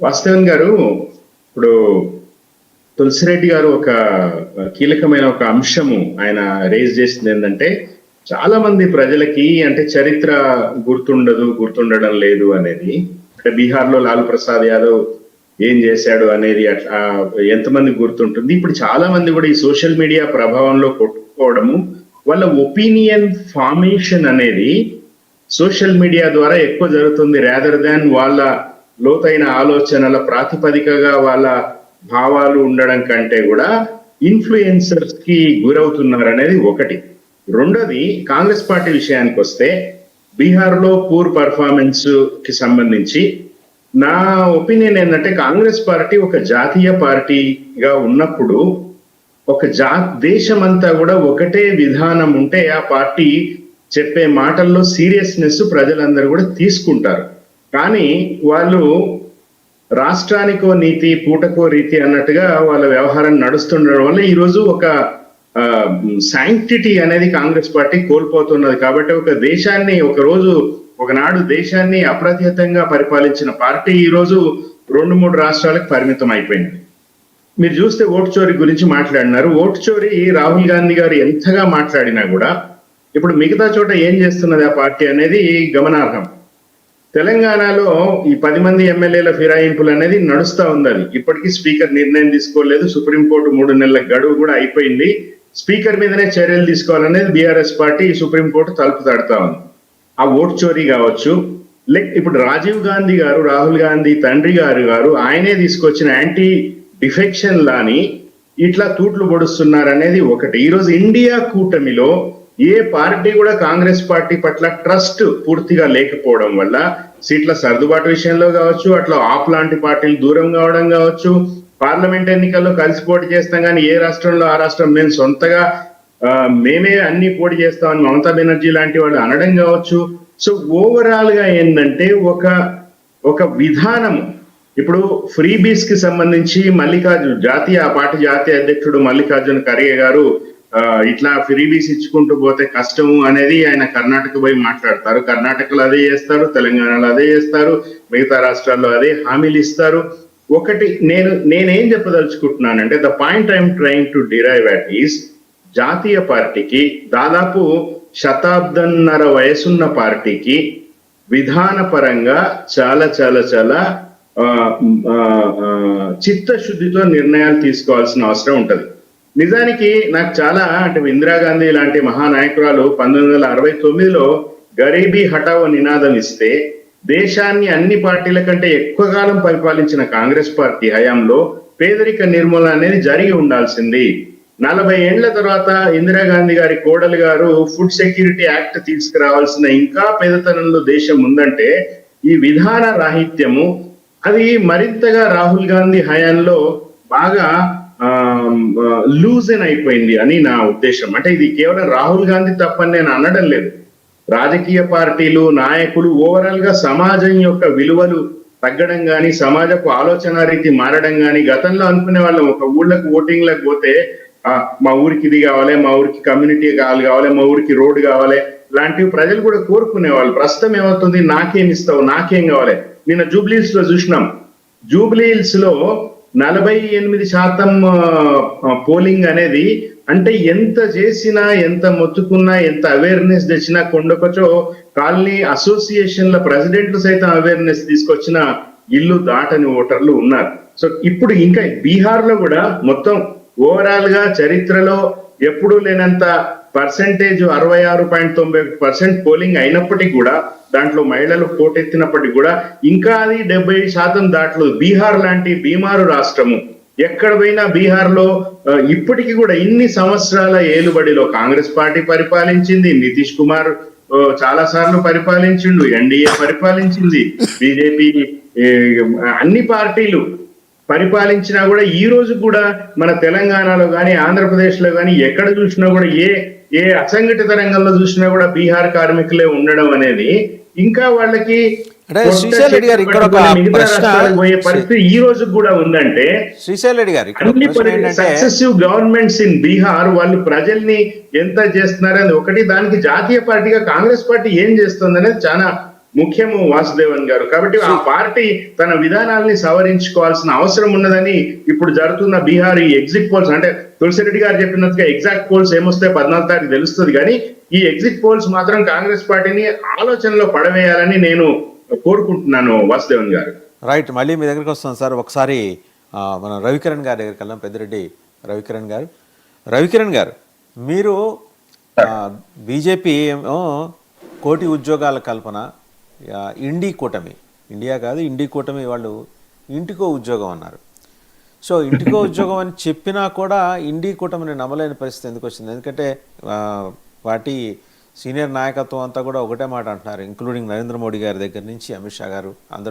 వాస్తవన్ గారు ఇప్పుడు తులసిరెడ్డి గారు ఒక కీలకమైన ఒక అంశము ఆయన రేజ్ చేసింది ఏంటంటే చాలా మంది ప్రజలకి అంటే చరిత్ర గుర్తుండదు గుర్తుండడం లేదు అనేది. అంటే బీహార్లో లాలు ప్రసాద్ యాదవ్ ఏం చేశాడు అనేది అట్లా ఎంతమంది గుర్తుంటుంది. ఇప్పుడు చాలా మంది కూడా ఈ సోషల్ మీడియా ప్రభావంలో కొట్టుకోవడము వాళ్ళ ఒపీనియన్ ఫార్మేషన్ అనేది సోషల్ మీడియా ద్వారా ఎక్కువ జరుగుతుంది రాదర్ దాన్ వాళ్ళ లోతైన ఆలోచనల ప్రాతిపదికగా వాళ్ళ భావాలు ఉండడం కంటే కూడా ఇన్ఫ్లుయెన్సర్స్కి గురవుతున్నారు అనేది ఒకటి. రెండోది కాంగ్రెస్ పార్టీ విషయానికి వస్తే బీహార్లో పూర్ పర్ఫార్మెన్స్కి సంబంధించి నా ఒపీనియన్ ఏంటంటే కాంగ్రెస్ పార్టీ ఒక జాతీయ పార్టీగా ఉన్నప్పుడు ఒక జా దేశమంతా కూడా ఒకటే విధానం ఉంటే ఆ పార్టీ చెప్పే మాటల్లో సీరియస్నెస్ ప్రజలందరూ కూడా తీసుకుంటారు. కానీ వాళ్ళు రాష్ట్రానికో నీతి పూటకో రీతి అన్నట్టుగా వాళ్ళ వ్యవహారం నడుస్తుండడం వల్ల ఈరోజు ఒక శాంక్టిటీ అనేది కాంగ్రెస్ పార్టీ కోల్పోతున్నది. కాబట్టి ఒక దేశాన్ని ఒక రోజు ఒకనాడు దేశాన్ని అప్రతిహతంగా పరిపాలించిన పార్టీ ఈరోజు రెండు మూడు రాష్ట్రాలకు పరిమితం అయిపోయింది. మీరు చూస్తే ఓటు చోరీ గురించి మాట్లాడినారు. ఓటు చోరీ రాహుల్ గాంధీ గారు ఎంతగా మాట్లాడినా కూడా ఇప్పుడు మిగతా చోట ఏం చేస్తున్నది ఆ పార్టీ అనేది గమనార్హం. తెలంగాణలో ఈ పది మంది ఎమ్మెల్యేల ఫిరాయింపులు అనేది నడుస్తూ ఉంది అది ఇప్పటికీ స్పీకర్ నిర్ణయం తీసుకోలేదు. సుప్రీంకోర్టు మూడు నెలల గడువు కూడా అయిపోయింది. స్పీకర్ మీదనే చర్యలు తీసుకోవాలనేది బీఆర్ఎస్ పార్టీ సుప్రీంకోర్టు తలుపు తడతా ఉంది. ఆ ఓటు చోరీ కావచ్చు. లైక్ ఇప్పుడు రాజీవ్ గాంధీ గారు రాహుల్ గాంధీ తండ్రి గారు గారు ఆయనే తీసుకొచ్చిన యాంటీ డిఫెక్షన్ లాని ఇట్లా తూట్లు పొడుస్తున్నారు అనేది ఒకటి. ఈరోజు ఇండియా కూటమిలో ఏ పార్టీ కూడా కాంగ్రెస్ పార్టీ పట్ల ట్రస్ట్ పూర్తిగా లేకపోవడం వల్ల సీట్ల సర్దుబాటు విషయంలో కావచ్చు అట్లా ఆప్ లాంటి పార్టీలు దూరం కావడం కావచ్చు పార్లమెంట్ ఎన్నికల్లో కలిసి పోటీ చేస్తాం కానీ ఏ రాష్ట్రంలో ఆ రాష్ట్రం మేము సొంతగా మేమే అన్ని పోటీ చేస్తామని మమతా బెనర్జీ లాంటి వాళ్ళు అనడం కావచ్చు. సో ఓవరాల్గా ఏంటంటే ఒక ఒక విధానము. ఇప్పుడు ఫ్రీ బీస్కి సంబంధించి మల్లికార్జున జాతీయ ఆ పార్టీ జాతీయ అధ్యక్షుడు మల్లికార్జున ఖర్గే గారు ఇట్లా ఫ్రీబీస్ ఇచ్చుకుంటూ పోతే కష్టము అనేది ఆయన కర్ణాటక పోయి మాట్లాడతారు. కర్ణాటకలో అదే చేస్తారు తెలంగాణలో అదే చేస్తారు మిగతా రాష్ట్రాల్లో అదే హామీలు ఇస్తారు. ఒకటి నేను నేనేం చెప్పదలుచుకుంటున్నానంటే the point I'm trying to derive at is జాతీయ పార్టీకి దాదాపు శతాబ్దన్నర వయసున్న పార్టీకి విధానపరంగా చాలా చాలా చాలా చిత్తశుద్ధితో నిర్ణయాలు తీసుకోవాల్సిన అవసరం ఉంటుంది. నిజానికి నాకు చాలా అంటే ఇందిరాగాంధీ లాంటి మహానాయకురాలు పంతొమ్మిది వందల అరవై తొమ్మిదిలో గరీబీ హఠావో నినాదం ఇస్తే దేశాన్ని అన్ని పార్టీల కంటే ఎక్కువ కాలం పరిపాలించిన కాంగ్రెస్ పార్టీ హయాంలో పేదరిక నిర్మూలన అనేది జరిగి ఉండాల్సింది. నలభై ఏండ్ల తర్వాత ఇందిరాగాంధీ గారి కోడలు గారు ఫుడ్ సెక్యూరిటీ యాక్ట్ తీసుకురావాల్సిన ఇంకా పేదతనంలో దేశం ఉందంటే ఈ విధాన రాహిత్యము అది మరింతగా రాహుల్ గాంధీ హయాంలో బాగా లూజన్ అయిపోయింది అని నా ఉద్దేశం. అంటే ఇది కేవలం రాహుల్ గాంధీ తప్పని నేను అనడం లేదు. రాజకీయ పార్టీలు నాయకులు ఓవరాల్గా సమాజం యొక్క విలువలు తగ్గడం గాని సమాజపు ఆలోచన రీతి మారడం గాని గతంలో అనుకునే వాళ్ళం ఒక ఊళ్ళకు ఓటింగ్లకు పోతే మా ఊరికి ఇది కావాలి మా ఊరికి కమ్యూనిటీ కావాలి కావాలి మా ఊరికి రోడ్డు కావాలి లాంటివి ప్రజలు కూడా కోరుకునే వాళ్ళు. ప్రస్తుతం ఏమవుతుంది? నాకేం ఇస్తావు? నాకేం కావాలి? నిన్న జూబ్లీహిల్స్లో చూసినాం. జూబ్లీహిల్స్లో నలభై ఎనిమిది శాతం పోలింగ్ అనేది అంటే ఎంత చేసినా ఎంత మొత్తుకున్నా ఎంత అవేర్నెస్ తెచ్చినా కొండకొచ్చో కాలనీ అసోసియేషన్ల ప్రెసిడెంట్లు సైతం అవేర్నెస్ తీసుకొచ్చిన ఇల్లు దాటని ఓటర్లు ఉన్నారు. సో ఇప్పుడు ఇంకా బీహార్లో కూడా మొత్తం ఓవరాల్గా చరిత్రలో ఎప్పుడూ లేనంత పర్సెంటేజ్ అరవై ఆరు పాయింట్ తొంభై ఒకటి పర్సెంట్ పోలింగ్ అయినప్పటికీ కూడా దాంట్లో మహిళలు పోటెత్తినప్పటికీ కూడా ఇంకా అది డెబ్బై శాతం దాటలేదు బీహార్ లాంటి బీమారు రాష్ట్రము. ఎక్కడ పోయినా బీహార్లో ఇప్పటికీ కూడా ఇన్ని సంవత్సరాల ఏలుబడిలో కాంగ్రెస్ పార్టీ పరిపాలించింది నితీష్ కుమార్ చాలా సార్లు పరిపాలించిండు ఎన్డీఏ పరిపాలించింది బీజేపీ అన్ని పార్టీలు పరిపాలించినా కూడా ఈ రోజు కూడా మన తెలంగాణలో కానీ ఆంధ్రప్రదేశ్లో కానీ ఎక్కడ చూసినా కూడా ఏ ఏ అసంఘటిత రంగంలో చూసినా కూడా బీహార్ కార్మికులే ఉండడం అనేది ఇంకా వాళ్ళకి శ్రీశైల్ రెడ్డి గారు ఇక్కడ ఒక పట్టుకొని మిగతా ప్రశ్న- రాష్ట్రాలకు పోయే పరిస్థితి ఈ రోజు కూడా ఉందంటే శ్రీశైల్ రెడ్డి గారు ఇక్కడ అన్ని ప్రశ్న ఏంటంటే సక్సెసివ్ గవర్నమెంట్స్ ఇన్ బీహార్ వాళ్ళు ప్రజల్ని ఎంత చేస్తున్నారని ఒకటి దానికి జాతీయ పార్టీగా కాంగ్రెస్ పార్టీ ఏం చేస్తుంది అనేది చాలా ముఖ్యము వాసుదేవన్ గారు. కాబట్టి ఆ పార్టీ తన విధానాల్ని సవరించుకోవాల్సిన అవసరం ఉన్నదని ఇప్పుడు జరుగుతున్న బీహార్ ఈ ఎగ్జిట్ పోల్స్ అంటే తులసిరెడ్డి గారు చెప్పినట్టుగా ఎగ్జాక్ట్ పోల్స్ ఏమొస్తే పద్నాలుగు తారీఖు తెలుస్తుంది. కానీ ఈ ఎగ్జిట్ పోల్స్ మాత్రం కాంగ్రెస్ పార్టీని ఆలోచనలో పడవేయాలని నేను కోరుకుంటున్నాను వాసుదేవన్ గారు. రైట్ మళ్ళీ మీ దగ్గరికి వస్తాం సార్. ఒకసారి మన రవికిరణ్ గారి దగ్గరికి వెళ్దాం. పెద్దిరెడ్డి రవికిరణ్ గారు. రవికిరణ్ గారు మీరు బీజేపీ ఏమో కోటి ఉద్యోగాల కల్పన ఇండి కూటమి. ఇండియా కాదు ఇండి కూటమి వాళ్ళు ఇంటికో ఉద్యోగం అన్నారు. సో ఇంటికో ఉద్యోగం అని చెప్పినా కూడా ఇండి కూటమిని నమ్మలేని పరిస్థితి ఎందుకు వచ్చింది? ఎందుకంటే వాటి పార్టీ సీనియర్ నాయకత్వం అంతా కూడా ఒకటే మాట అంటున్నారు ఇంక్లూడింగ్ నరేంద్ర మోడీ గారి దగ్గర నుంచి అమిత్ షా గారు అందరూ